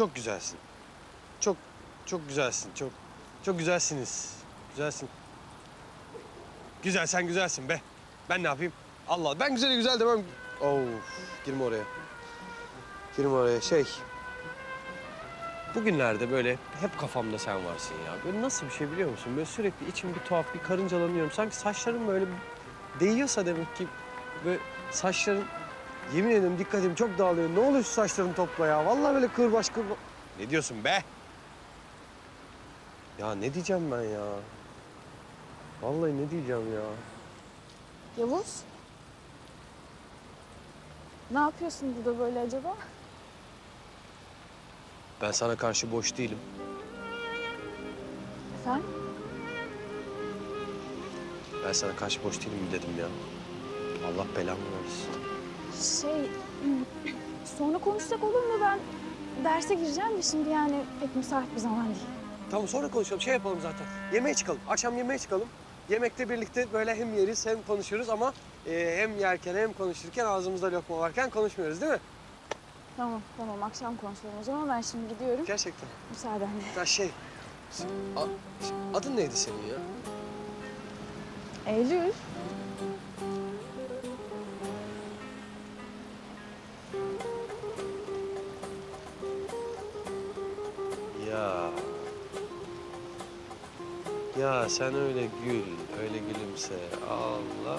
Çok güzelsin. Çok çok güzelsin. Çok çok güzelsiniz. Güzelsin. Güzel sen güzelsin be. Ben ne yapayım? Allah ben güzeli güzel demem. Of girme oraya. Girme oraya şey. Bugünlerde böyle hep kafamda sen varsın ya. Böyle nasıl bir şey biliyor musun? Böyle sürekli içim bir tuhaf bir karıncalanıyorum. Sanki saçlarım böyle değiyorsa demek ki böyle saçların yemin ederim dikkatim çok dağılıyor. Ne oluyor şu saçlarını topla ya? Vallahi böyle kırbaç kırbaç. Ne diyorsun be? Ya ne diyeceğim ben ya? Vallahi ne diyeceğim ya? Yavuz. Ne yapıyorsun burada böyle acaba? Ben sana karşı boş değilim. Efendim? Ben sana karşı boş değilim dedim ya. Allah belamı versin. Şey, sonra konuşsak olur mu? Ben derse gireceğim de şimdi yani pek müsait bir zaman değil. Tamam sonra konuşalım. Şey yapalım zaten. Yemeğe çıkalım. Akşam yemeğe çıkalım. Yemekte birlikte böyle hem yeriz hem konuşuruz ama e, hem yerken hem konuşurken ağzımızda lokma varken konuşmuyoruz değil mi? Tamam, tamam. Akşam konuşalım o zaman. Ben şimdi gidiyorum. Gerçekten. Müsaadenle. Ya şey, a- adın neydi senin ya? Eylül. Ya sen öyle gül, öyle gülümse. Allah.